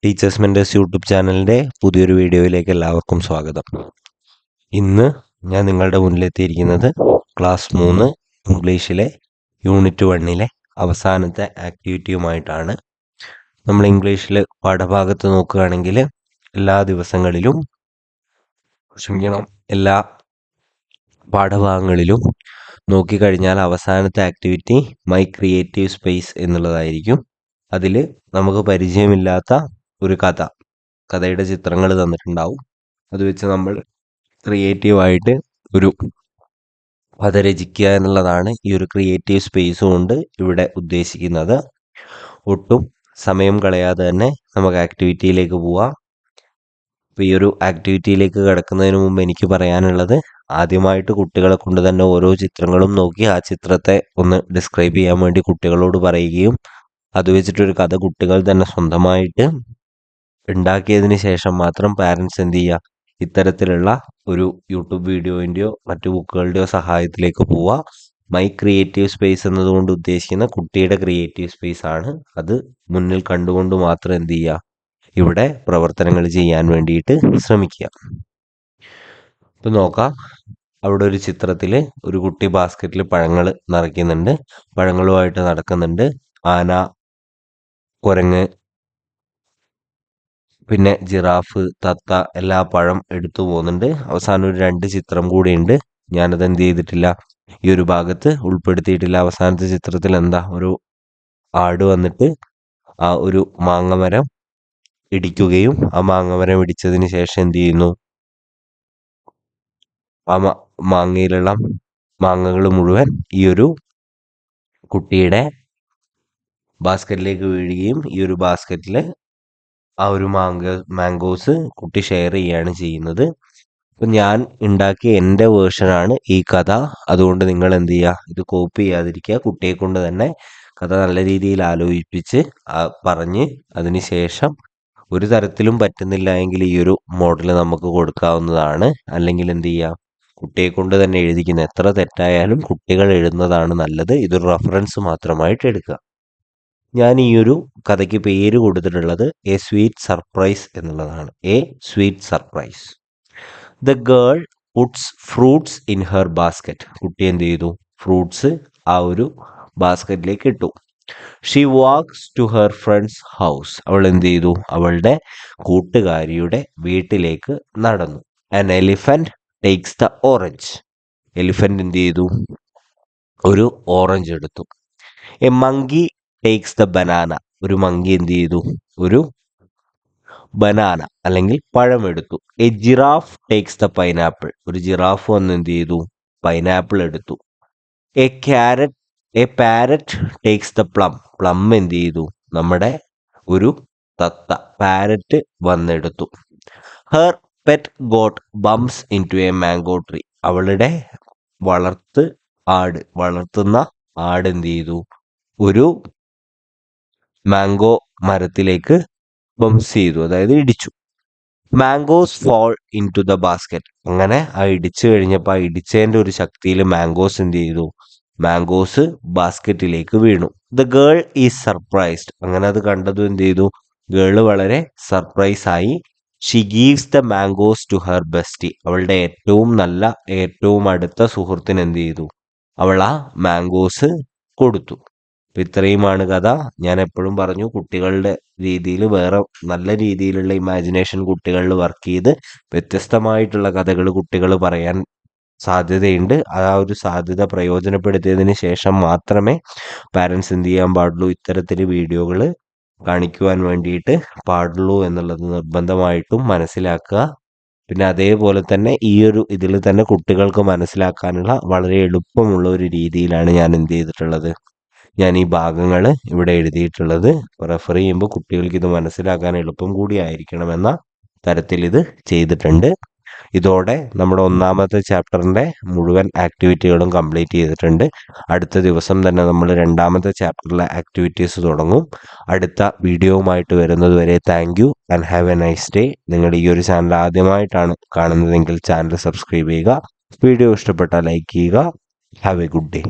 Teachers mentors YouTube ചാനലിന്റെ പുതിയൊരു വീഡിയോയിലേക്ക് എല്ലാവർക്കും സ്വാഗതം. ഇന്ന് ഞാൻ നിങ്ങളുടെ മുന്നിലെത്തിയിരിക്കുന്നത് ക്ലാസ് മൂന്ന് ഇംഗ്ലീഷിലെ യൂണിറ്റ് വണ്ണിലെ അവസാനത്തെ ആക്ടിവിറ്റിയുമായിട്ടാണ്. നമ്മൾ ഇംഗ്ലീഷിൽ പാഠഭാഗത്ത് നോക്കുകയാണെങ്കിൽ എല്ലാ ദിവസങ്ങളിലും ക്ഷമിക്കണം എല്ലാ പാഠഭാഗങ്ങളിലും നോക്കിക്കഴിഞ്ഞാൽ അവസാനത്തെ ആക്ടിവിറ്റി മൈ ക്രിയേറ്റീവ് സ്പേസ് എന്നുള്ളതായിരിക്കും. അതിൽ നമുക്ക് പരിചയമില്ലാത്ത ഒരു കഥ കഥയുടെ ചിത്രങ്ങൾ തന്നിട്ടുണ്ടാവും. അത് വെച്ച് നമ്മൾ ക്രിയേറ്റീവായിട്ട് ഒരു കഥ രചിക്കുക എന്നുള്ളതാണ് ഈ ഒരു ക്രിയേറ്റീവ് സ്പേസ് കൊണ്ട് ഇവിടെ ഉദ്ദേശിക്കുന്നത്. ഒട്ടും സമയം കളയാതെ തന്നെ നമുക്ക് ആക്ടിവിറ്റിയിലേക്ക് പോവാം. അപ്പോൾ ഈ ഒരു ആക്ടിവിറ്റിയിലേക്ക് കിടക്കുന്നതിന് മുമ്പ് എനിക്ക് പറയാനുള്ളത് ആദ്യമായിട്ട് കുട്ടികളെ കൊണ്ട് തന്നെ ഓരോ ചിത്രങ്ങളും നോക്കി ആ ചിത്രത്തെ ഒന്ന് ഡിസ്ക്രൈബ് ചെയ്യാൻ വേണ്ടി കുട്ടികളോട് പറയുകയും അത് വെച്ചിട്ടൊരു കഥ കുട്ടികൾ തന്നെ സ്വന്തമായിട്ട് ഉണ്ടാക്കിയതിന് ശേഷം മാത്രം പാരൻസ് എന്ത് ചെയ്യുക? ഇത്തരത്തിലുള്ള ഒരു യൂട്യൂബ് വീഡിയോന്റെയോ മറ്റു ബുക്കുകളുടെയോ സഹായത്തിലേക്ക് പോവുക. മൈ ക്രിയേറ്റീവ് സ്പേസ് എന്നതുകൊണ്ട് ഉദ്ദേശിക്കുന്ന കുട്ടിയുടെ ക്രിയേറ്റീവ് സ്പേസ് ആണ്. അത് മുന്നിൽ കണ്ടുകൊണ്ട് മാത്രം എന്ത് ചെയ്യുക? ഇവിടെ പ്രവർത്തനങ്ങൾ ചെയ്യാൻ വേണ്ടിയിട്ട് ശ്രമിക്കുക. ഇപ്പം നോക്കാം. അവിടെ ഒരു ചിത്രത്തിൽ ഒരു കുട്ടി ബാസ്ക്കറ്റിൽ പഴങ്ങൾ നിറയ്ക്കുന്നുണ്ട്. പഴങ്ങളുമായിട്ട് നടക്കുന്നുണ്ട്. ആന കുരങ്ങ് പിന്നെ ജിറാഫ് തത്ത എല്ലാ പഴം എടുത്തു പോകുന്നുണ്ട്. അവസാനം ഒരു രണ്ട് ചിത്രം കൂടിയുണ്ട്. ഞാനത് എന്ത് ചെയ്തിട്ടില്ല? ഈ ഒരു ഭാഗത്ത് ഉൾപ്പെടുത്തിയിട്ടില്ല. അവസാനത്തെ ചിത്രത്തിൽ എന്താ ഒരു ആട് വന്നിട്ട് ആ ഒരു മാങ്ങമരം ഇടിക്കുകയും ആ മാങ്ങമരം ഇടിച്ചതിന് ശേഷം എന്ത് ചെയ്യുന്നു? ആ മാങ്ങയിലുള്ള മാങ്ങകൾ മുഴുവൻ ഈ ഒരു കുട്ടിയുടെ ബാസ്ക്കറ്റിലേക്ക് വീഴുകയും ഈ ഒരു ബാസ്ക്കറ്റിൽ ആ ഒരു മാങ്ക മാംഗോസ് കുട്ടി ഷെയർ ചെയ്യുകയാണ് ചെയ്യുന്നത്. അപ്പം ഞാൻ ഉണ്ടാക്കിയ എന്റെ വേർഷനാണ് ഈ കഥ. അതുകൊണ്ട് നിങ്ങൾ എന്ത് ചെയ്യുക? ഇത് കോപ്പി ചെയ്യാതിരിക്കുക. കുട്ടിയെ കൊണ്ട് തന്നെ കഥ നല്ല രീതിയിൽ ആലോചിപ്പിച്ച് പറഞ്ഞ് അതിന് ശേഷം ഒരു തരത്തിലും പറ്റുന്നില്ല എങ്കിൽ ഈ ഒരു മോഡൽ നമുക്ക് കൊടുക്കാവുന്നതാണ്. അല്ലെങ്കിൽ എന്ത് ചെയ്യാം കുട്ടിയെ കൊണ്ട് തന്നെ എഴുതിക്കുന്ന എത്ര തെറ്റായാലും കുട്ടികൾ എഴുതുന്നതാണ് നല്ലത്. ഇതൊരു റെഫറൻസ് മാത്രമായിട്ട് എടുക്കുക. ഞാൻ ഈ ഒരു കഥയ്ക്ക് പേര് കൊടുത്തിട്ടുള്ളത് എ സ്വീറ്റ് സർപ്രൈസ് എന്നുള്ളതാണ്. A sweet surprise the girl puts fruits in her basket കുട്ടി എന്ത് ചെയ്തു? ഫ്രൂട്ട്സ് ആ ഒരു ബാസ്ക്കറ്റിലേക്ക് ഇട്ടു. She walks to her friend's house അവൾ എന്ത് ചെയ്തു? അവളുടെ കൂട്ടുകാരിയുടെ വീട്ടിലേക്ക് നടന്നു. An elephant takes the orange elephant എന്ത് ചെയ്തു? ഒരു ഓറഞ്ച് എടുത്തു. A monkey takes the banana ഒരു മങ്കി എന്ത് ചെയ്തു? ഒരു ബനാന അല്ലെങ്കിൽ പഴം എടുത്തു. A giraffe takes the pineapple ഒരു ജിറാഫ് വന്ന് എന്ത് ചെയ്തു? പൈനാപ്പിൾ എടുത്തു. A carrot a parrot takes the plum plum എന്ത് ചെയ്തു? നമ്മുടെ ഒരു തത്ത parrot വന്നെടുത്തു. Her pet goat bumps into a mango tree അവളുടെ വളർത്ത് ആട് വളർത്തുന്ന ആട് എന്ത് ചെയ്തു? ഒരു മാംഗോ മരത്തിലേക്ക് ബംസ് ചെയ്തു. അതായത് ഇടിച്ചു. Mangoes fall into the basket അങ്ങനെ ആ ഇടിച്ചു കഴിഞ്ഞപ്പോൾ ആ ഇടിച്ചതിന്റെ ഒരു ശക്തിയിൽ മാംഗോസ് എന്ത് ചെയ്തു? മാംഗോസ് ബാസ്ക്കറ്റിലേക്ക് വീണു. ദ ഗേൾ ഈസ് സർപ്രൈസ്ഡ് അങ്ങനെ അത് കണ്ടതും എന്ത് ചെയ്തു? ഗേൾ വളരെ സർപ്രൈസ് ആയി. She gives the mangoes to her bestie അവളുടെ ഏറ്റവും നല്ല ഏറ്റവും അടുത്ത സുഹൃത്തിന് എന്ത് ചെയ്തു? അവൾ ആ മാംഗോസ് കൊടുത്തു. അപ്പം ഇത്രയുമാണ് കഥ. ഞാൻ എപ്പോഴും പറഞ്ഞു കുട്ടികളുടെ രീതിയിൽ വേറെ നല്ല രീതിയിലുള്ള ഇമാജിനേഷൻ കുട്ടികളിൽ വർക്ക് ചെയ്ത് വ്യത്യസ്തമായിട്ടുള്ള കഥകൾ കുട്ടികൾ പറയാൻ സാധ്യതയുണ്ട്. ആ ഒരു സാധ്യത പ്രയോജനപ്പെടുത്തിയതിന് ശേഷം മാത്രമേ പാരൻസ് എന്ത് ചെയ്യാൻ പാടുള്ളൂ? ഇത്തരത്തിൽ വീഡിയോകൾ കാണിക്കുവാൻ വേണ്ടിയിട്ട് പാടുള്ളൂ എന്നുള്ളത് നിർബന്ധമായിട്ടും മനസ്സിലാക്കുക. പിന്നെ അതേപോലെ തന്നെ ഈ ഒരു ഇതിൽ തന്നെ കുട്ടികൾക്ക് മനസ്സിലാക്കാനുള്ള വളരെ എളുപ്പമുള്ള ഒരു രീതിയിലാണ് ഞാൻ എന്ത് ചെയ്തിട്ടുള്ളത്. ഞാൻ ഈ ഭാഗങ്ങൾ ഇവിടെ എഴുതിയിട്ടുള്ളത് റെഫർ ചെയ്യുമ്പോൾ കുട്ടികൾക്ക് ഇത് മനസ്സിലാക്കാൻ എളുപ്പം കൂടിയായിരിക്കണമെന്ന തരത്തിൽ ഇത് ചെയ്തിട്ടുണ്ട്. ഇതോടെ നമ്മുടെ ഒന്നാമത്തെ ചാപ്റ്ററിന്റെ മുഴുവൻ ആക്ടിവിറ്റികളും കംപ്ലീറ്റ് ചെയ്തിട്ടുണ്ട്. അടുത്ത ദിവസം തന്നെ നമ്മൾ രണ്ടാമത്തെ ചാപ്റ്ററിലെ ആക്ടിവിറ്റീസ് തുടങ്ങും. അടുത്ത വീഡിയോവുമായിട്ട് വരുന്നതുവരെ thank you and have a nice day നിങ്ങൾ ഈ ഒരു ചാനൽ ആദ്യമായിട്ടാണ് കാണുന്നതെങ്കിൽ ചാനൽ സബ്സ്ക്രൈബ് ചെയ്യുക. വീഡിയോ ഇഷ്ടപ്പെട്ടാൽ ലൈക്ക് ചെയ്യുക. Have a good day